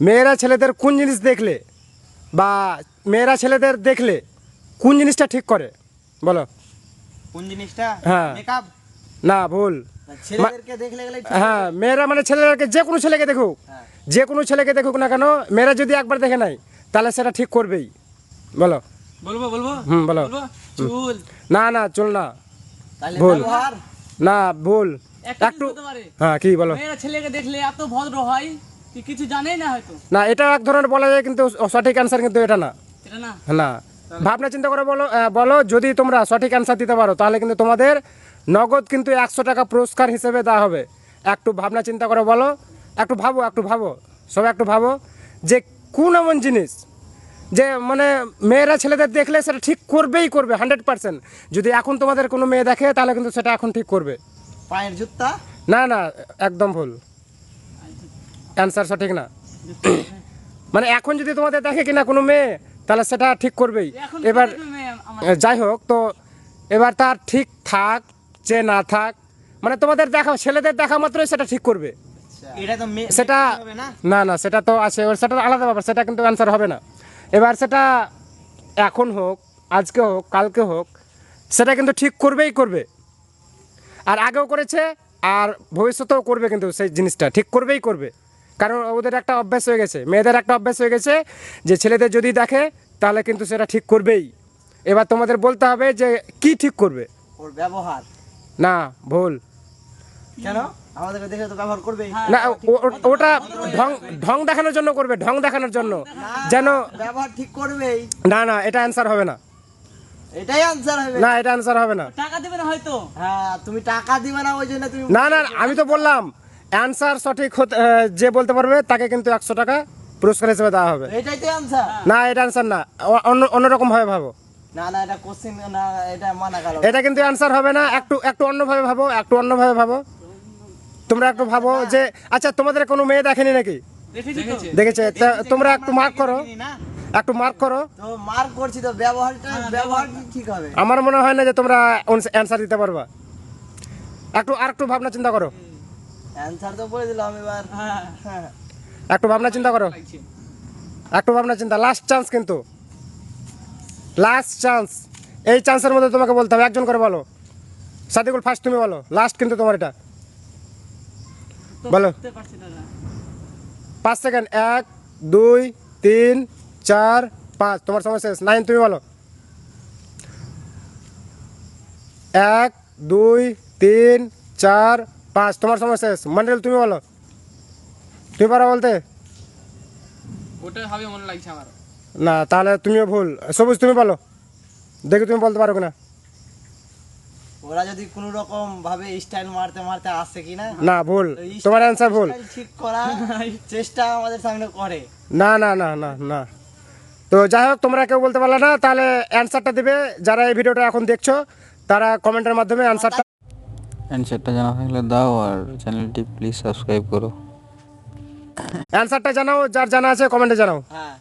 মেয়েরা ছেলেদের কোন জিনিস দেখলে বা মেয়েরা ছেলেদের দেখলে কোন জিনিসটা ঠিক করে? বলো। কোন জিনিসটা? হ্যাঁ। মেকআপ না ভুল। ছেলেদেরকে দেখলে গেলে হ্যাঁ মেয়েরা মানে ছেলেদেরকে যে কোনো ছেলেকে দেখুক। হ্যাঁ। যে কোনো ছেলেকে দেখুক না কেন মেয়েরা যদি একবার দেখে নাই তাহলে সেটা ঠিক করবেই। বলো। বলব বলব? হুম বলো। চুল। না না চল না। ভুল। না ভুল। একটু হ্যাঁ কি বলো। মেয়েরা ছেলেকে দেখলে এত ভদ্র হয়। কিছু জানেই না হয়তো? না এটা এক ধরনের বলা যায় কিন্তু সঠিক অ্যান্সার কিন্তু এটা না। এটা না? না। ভাবনা চিন্তা করে বলো বলো যদি তোমরা সঠিক অ্যান্সার দিতে পারো তাহলে কিন্তু তোমাদের নগদ কিন্তু একশো টাকা পুরস্কার হিসেবে দেওয়া হবে। একটু ভাবনা চিন্তা করে বলো একটু ভাবো একটু ভাবো সবাই একটু ভাবো যে কোন এমন জিনিস যে মানে মেয়েরা ছেলেদের দেখলে সেটা ঠিক করবেই করবে হান্ড্রেড পার্সেন্ট যদি এখন তোমাদের কোনো মেয়ে দেখে তাহলে কিন্তু সেটা এখন ঠিক করবে। পায়ের জুতা না না একদম ভুল। অ্যান্সার সঠিক না। মানে এখন যদি তোমাদের দেখে কিনা কোনো মেয়ে তাহলে সেটা ঠিক করবেই। এবার যাই হোক তো এবার তার ঠিক থাক যে না থাক মানে তোমাদের দেখা ছেলেদের দেখা মাত্রই সেটা ঠিক করবে। এটা তো মে- সেটা না? না না সেটা তো আছে এবার সেটা আলাদা ব্যাপার সেটা কিন্তু অ্যান্সার হবে না। এবার সেটা এখন হোক আজকে হোক কালকে হোক সেটা কিন্তু ঠিক করবেই করবে। আর আগেও করেছে আর ভবিষ্যতেও করবে কিন্তু সেই জিনিসটা ঠিক করবেই করবে। কারণ ওদের একটা অভ্যাস হয়ে গেছে। মেয়েদের একটা অভ্যাস হয়ে গেছে যে ছেলেদের যদি দেখে তাহলে কিন্তু সেটা ঠিক করবেই। এবার তোমাদের বলতে হবে যে কি ঠিক করবে? ওর ব্যবহার। না ভুল। কেন? আমাদেরকে দেখে তো ব্যবহার করবেই। না ওটা ঢং ঢং দেখানোর জন্য করবে ঢং দেখানোর জন্য। যেন ব্যবহার ঠিক করবেই। না না এটা অ্যান্সার হবে না। এটাই আনসার হবে। না এটা অ্যান্সার হবে না। টাকা দেবে না হয়তো। হ্যাঁ তুমি টাকা দিবে না ওই জন্য তুমি না না আমি তো বললাম অ্যান্সার সঠিক হতে- যে বলতে পারবে তাকে কিন্তু একশো টাকা পুরস্কার হিসেবে দেওয়া হবে। এটাই তো আনসার না এটা অ্যান্সার না। অন্য অন্যরকম ভাবে ভাবো। না না এটা কোশ্চেন না এটা মানা গেল। এটা কিন্তু অ্যান্সার হবে না। একটু একটু অন্যভাবে ভাবো একটু অন্যভাবে ভাবো। তোমরা একটু ভাবো যে আচ্ছা তোমাদের কোনো মেয়ে দেখেনি নাকি? দেখেছি তোমরা একটু মার্ক করো। একটু মার্ক করো। তো মার্ক করছি তো ব্যবহারটা ব্যবহার ঠিক হবে। আমার মনে হয় না যে তোমরা অ্যান্সার দিতে পারবা। একটু আর একটু ভাবনা চিন্তা করো। অ্যান্সার তো বলে দিলাম এবার। হ্যাঁ। হ্যাঁ একটু ভাবনা চিন্তা করো। একটু ভাবনা চিন্তা লাস্ট চান্স কিন্তু। লাস্ট চান্স এই চান্সের মধ্যে তোমাকে বলতে হবে একজন করে বলো। সাদিকুল ফার্স্ট তুমি বলো। লাস্ট কিন্তু তোমার এটা। বলো। পাঁচ সেকেন্ড এক দুই তিন চার পাঁচ। তোমার সময় শেষ। নাইন তুমি বলো। এক দুই তিন চার পাঁচ তোমার সময় শেষ মন্ডল তুমি বলো। তুমি পারো বলতে? ওটা হবে মনে লাগছে আমার। না তাহলে তুমিও ভুল। সবুজ তুমি বলো। দেখি তুমি বলতে পারো কিনা। ওরা যদি কোনো রকম ভাবে স্টাইল মারতে মারতে আসে কিনা না ভুল। তোমার অ্যান্সার ভুল। ঠিক করা চেষ্টা আমাদের সামনে করে। না না না না না। তো যাই হোক তোমরা কেউ বলতে পারলে না তাহলে অ্যান্সারটা দিবে। যারা এই ভিডিওটা এখন দেখছ তারা কমেন্টের মাধ্যমে অ্যান্সারটা অ্যান্সারটা জানা থাকলে দাও আর চ্যানেলটি প্লিজ সাবস্ক্রাইব করো। অ্যান্সারটা জানাও যার জানা আছে কমেন্টে জানাও। হ্যাঁ।